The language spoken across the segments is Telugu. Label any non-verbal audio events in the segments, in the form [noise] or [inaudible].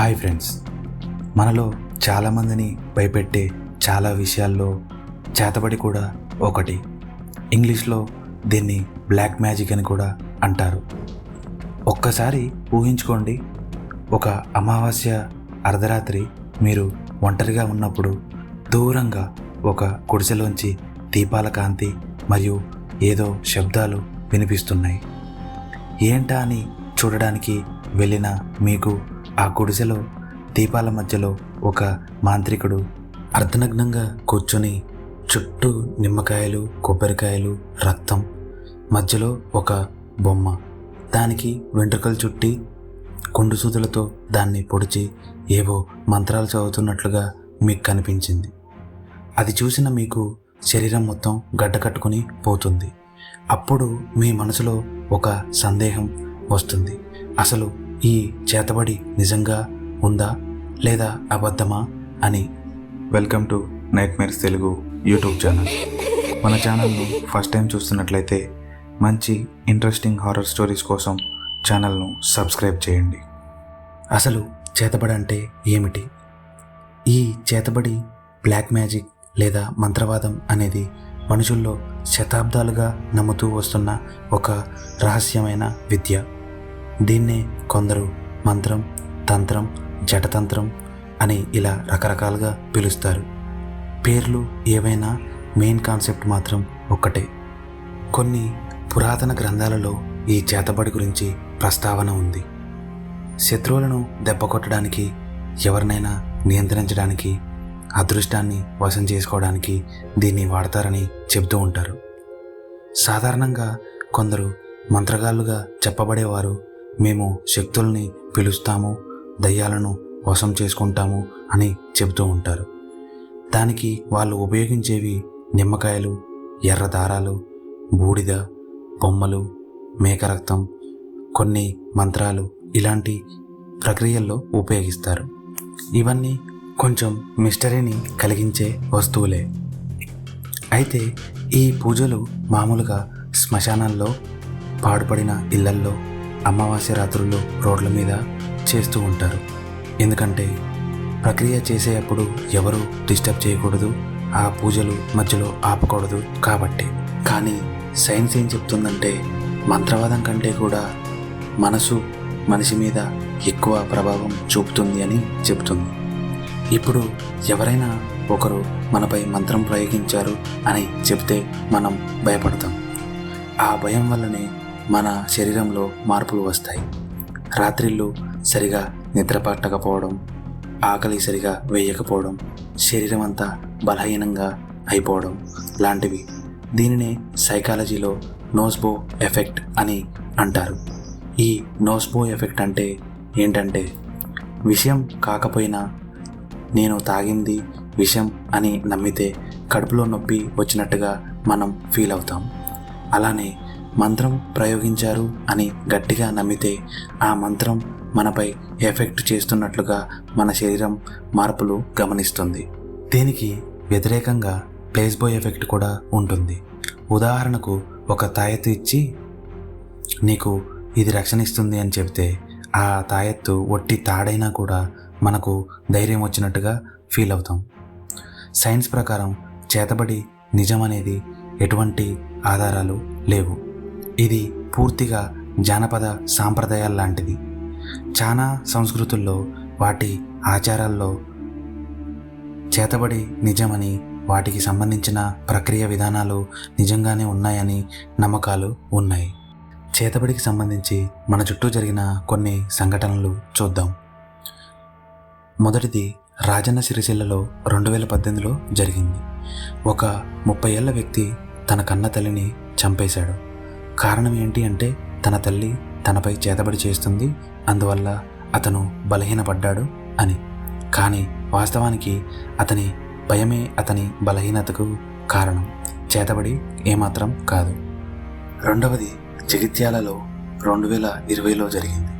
Hi friends. మనలో చాలామందిని భయపెట్టే చాలా విషయాల్లో చేతబడి కూడా ఒకటి. ఇంగ్లీష్లో దీన్ని బ్లాక్ మ్యాజిక్ అని కూడా అంటారు. ఒక్కసారి ఊహించుకోండి. ఒక అమావాస్య అర్ధరాత్రి మీరు ఒంటరిగా ఉన్నప్పుడు దూరంగా ఒక గుడిసెలోంచి దీపాల కాంతి మరియు ఏదో శబ్దాలు వినిపిస్తున్నాయి. ఏంటా అని చూడడానికి వెళ్ళిన మీకు ఆ గుడిసెలో దీపాల మధ్యలో ఒక మాంత్రికుడు అర్ధనగ్నంగా కూర్చొని చుట్టూ నిమ్మకాయలు కొబ్బరికాయలు రక్తం మధ్యలో ఒక బొమ్మ. దానికి వెంట్రుకలు చుట్టి కుండు సూదులతో దాన్ని పొడిచి ఏవో మంత్రాలు చదువుతున్నట్లుగా మీకు కనిపించింది. అది చూసిన మీకు శరీరం మొత్తం గడ్డకట్టుకుని పోతుంది. అప్పుడు మీ మనసులో ఒక సందేహం వస్తుంది. అసలు ఈ చేతబడి నిజంగా ఉందా లేదా అబద్ధమా అని. Welcome to nightmares Telugu YouTube channel. మన ఛానల్ను ఫస్ట్ టైం చూస్తున్నట్లయితే మంచి ఇంట్రెస్టింగ్ హారర్ స్టోరీస్ కోసం ఛానల్ను సబ్స్క్రైబ్ చేయండి. అసలు చేతబడి అంటే ఏమిటి? ఈ చేతబడి బ్లాక్ మ్యాజిక్ లేదా మంత్రవాదం అనేది మనుషుల్లో శతాబ్దాలుగా నమ్ముతూ వస్తున్న ఒక రహస్యమైన విద్య. దీన్నే కొందరు మంత్రం తంత్రం జటతంత్రం అని ఇలా రకరకాలుగా పిలుస్తారు. పేర్లు ఏవైనా మెయిన్ కాన్సెప్ట్ మాత్రం ఒక్కటే. కొన్ని పురాతన గ్రంథాలలో ఈ చేతబడి గురించి ప్రస్తావన ఉంది. శత్రువులను దెబ్బ కొట్టడానికి ఎవరినైనా నియంత్రించడానికి అదృష్టాన్ని వశం చేసుకోవడానికి దీన్ని వాడతారని చెబుతూ ఉంటారు. సాధారణంగా కొందరు మంత్రగాళ్ళుగా చెప్పబడేవారు మేము శక్తుల్ని పిలుస్తాము దయ్యాలను వశం చేసుకుంటాము అని చెబుతూ ఉంటారు. దానికి వాళ్ళు ఉపయోగించేవి నిమ్మకాయలు ఎర్ర దారాలు బూడిద బొమ్మలు మేకరక్తం కొన్ని మంత్రాలు ఇలాంటి ప్రక్రియల్లో ఉపయోగిస్తారు. ఇవన్నీ కొంచెం మిస్టరీని కలిగించే వస్తువులే. అయితే ఈ పూజలు మామూలుగా శ్మశానాల్లో పాడుపడిన ఇళ్ళల్లో అమావాస్య రాత్రుల్లో రోడ్ల మీద చేస్తూ ఉంటారు. ఎందుకంటే ప్రక్రియ చేసేటప్పుడు ఎవరు డిస్టర్బ్ చేయకూడదు ఆ పూజలు మధ్యలో ఆపకూడదు కాబట్టి. కానీ సైన్స్ ఏం చెప్తుందంటే మంత్రవాదం కంటే కూడా మనసు మనిషి మీద ఎక్కువ ప్రభావం చూపుతుంది అని చెప్తుంది ఇప్పుడు ఎవరైనా ఒకరు మనపై మంత్రం ప్రయోగించారు అని చెప్తే మనం భయపడతాం. ఆ భయం వల్లనే మన శరీరంలో మార్పులు వస్తాయి. రాత్రిళ్ళు సరిగా నిద్ర పట్టకపోవడం ఆకలి సరిగా వేయకపోవడం శరీరం అంతా బలహీనంగా అయిపోవడం లాంటివి దీనినే సైకాలజీలో నోస్బో ఎఫెక్ట్ అని అంటారు. ఈ నోస్బో ఎఫెక్ట్ అంటే ఏంటంటే విషయం కాకపోయినా నేను తాగింది విషం అని నమ్మితే కడుపులో నొప్పి వచ్చినట్టుగా మనం ఫీల్ అవుతాం. అలానే మంత్రం ప్రయోగించారు అని గట్టిగా నమ్మితే ఆ మంత్రం మనపై ఎఫెక్ట్ చేస్తున్నట్లుగా మన శరీరం మార్పులు గమనిస్తుంది. దీనికి వ్యతిరేకంగా ప్లేస్బో ఎఫెక్ట్ కూడా ఉంటుంది. ఉదాహరణకు ఒక తాయెత్తు ఇచ్చి నీకు ఇది రక్షణ ఇస్తుంది అని చెప్తే ఆ తాయెత్తు ఒట్టి తాడైనా కూడా మనకు ధైర్యం వచ్చినట్టుగా ఫీల్ అవుతాం. సైన్స్ ప్రకారం చేతబడి నిజమనేది ఎటువంటి ఆధారాలు లేవు. ఇది పూర్తిగా జానపద సాంప్రదాయాల లాంటిది చాలా సంస్కృతుల్లో వాటి ఆచారాల్లో చేతబడి నిజమని వాటికి సంబంధించిన ప్రక్రియ విధానాలు నిజంగానే ఉన్నాయని నమ్మకాలు ఉన్నాయి. చేతబడికి సంబంధించి మన చుట్టూ జరిగిన కొన్ని సంఘటనలు చూద్దాం. మొదటిది రాజన్న సిరిసిల్లలో రెండు వేల పద్దెనిమిదిలో జరిగింది. ఒక ముప్పై ఏళ్ళ వ్యక్తి తన కన్న తల్లిని చంపేశాడు. కారణం ఏంటి అంటే తన తల్లి తనపై చేతబడి చేస్తుంది అందువల్ల అతను బలహీనపడ్డాడు అని. కానీ వాస్తవానికి అతని భయమే అతని బలహీనతకు కారణం. చేతబడి ఏమాత్రం కాదు. రెండవది జగిత్యాలలో రెండు వేల ఇరవైలో జరిగింది.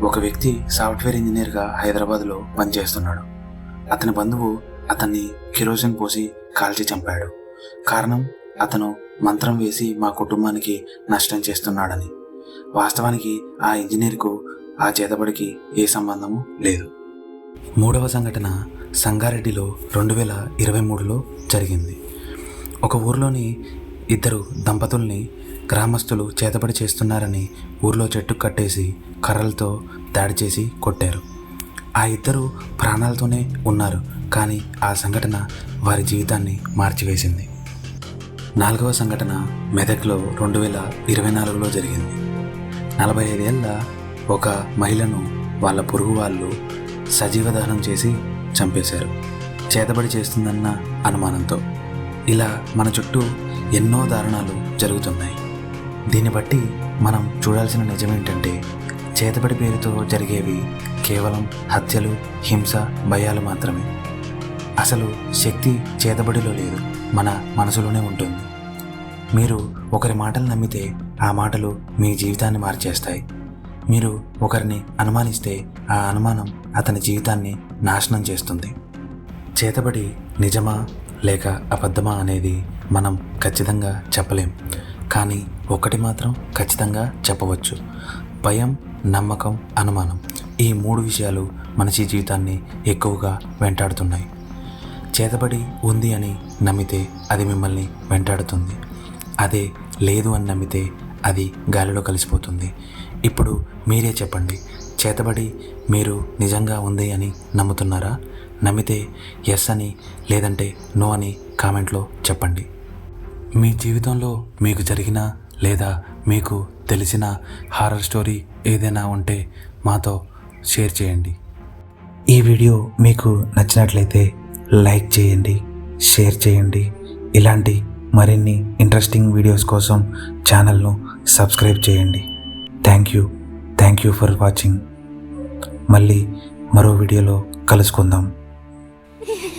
ఒక వ్యక్తి సాఫ్ట్వేర్ ఇంజనీర్గా హైదరాబాద్లో పనిచేస్తున్నాడు. అతని బంధువు అతన్ని కిరోసిన్ పోసి కాల్చి చంపాడు. కారణం అతను మంత్రం వేసి మా కుటుంబానికి నష్టం చేస్తున్నాడని. వాస్తవానికి ఆ ఇంజనీర్కు ఆ చేతబడికి ఏ సంబంధము లేదు. మూడవ సంఘటన సంగారెడ్డిలో రెండు వేల ఇరవై మూడులో జరిగింది. ఒక ఊర్లోని ఇద్దరు దంపతుల్ని గ్రామస్తులు చేతబడి చేస్తున్నారని ఊర్లో చెట్టు కట్టేసి కర్రలతో దాడి చేసి కొట్టారు. ఆ ఇద్దరు ప్రాణాలతోనే ఉన్నారు కానీ ఆ సంఘటన వారి జీవితాన్ని మార్చివేసింది. నాలుగవ సంఘటన మెదక్లో రెండు వేల ఇరవై నాలుగులో జరిగింది. నలభై ఐదేళ్ళ ఒక మహిళను వాళ్ళ పొరుగు వాళ్ళు సజీవ దహనం చేసి చంపేశారు. చేతబడి చేస్తుందన్న అనుమానంతో. ఇలా మన చుట్టూ ఎన్నో దారుణాలు జరుగుతున్నాయి. దీన్ని బట్టి మనం చూడాల్సిన నిజం ఏంటంటే చేతబడి పేరుతో జరిగేవి కేవలం హత్యలు హింస భయాలు మాత్రమే. అసలు శక్తి చేతబడిలో లేదు. మన మనసులోనే ఉంటుంది. మీరు ఒకరి మాటలు నమ్మితే ఆ మాటలు మీ జీవితాన్ని మార్చేస్తాయి. మీరు ఒకరిని అనుమానిస్తే ఆ అనుమానం అతని జీవితాన్ని నాశనం చేస్తుంది. చేతబడి నిజమా లేక అబద్ధమా అనేది మనం ఖచ్చితంగా చెప్పలేం. కానీ ఒకటి మాత్రం ఖచ్చితంగా చెప్పవచ్చు. భయం నమ్మకం అనుమానం ఈ మూడు విషయాలు మనిషి జీవితాన్ని ఎక్కువగా వెంటాడుతున్నాయి. చేతబడి ఉంది అని నమ్మితే అది మిమ్మల్ని వెంటాడుతుంది. అదే లేదు అని నమ్మితే అది గాలిలో కలిసిపోతుంది. ఇప్పుడు మీరే చెప్పండి చేతబడి మీరు నిజంగా ఉంది అని నమ్ముతున్నారా? నమ్మితే ఎస్ అని లేదంటే నో అని కామెంట్లో చెప్పండి. మీ జీవితంలో మీకు జరిగిన లేదా మీకు తెలిసిన హారర్ స్టోరీ ఏదైనా ఉంటే మాతో షేర్ చేయండి. ఈ వీడియో మీకు నచ్చినట్లయితే లైక్ చేయండి షేర్ చేయండి. ఇలాంటి మరిన్ని ఇంట్రెస్టింగ్ వీడియోస్ కోసం ఛానల్ను సబ్స్క్రైబ్ చేయండి. Thank you thank you for watching మళ్ళీ మరో వీడియోలో కలుసుకుందాం. [laughs]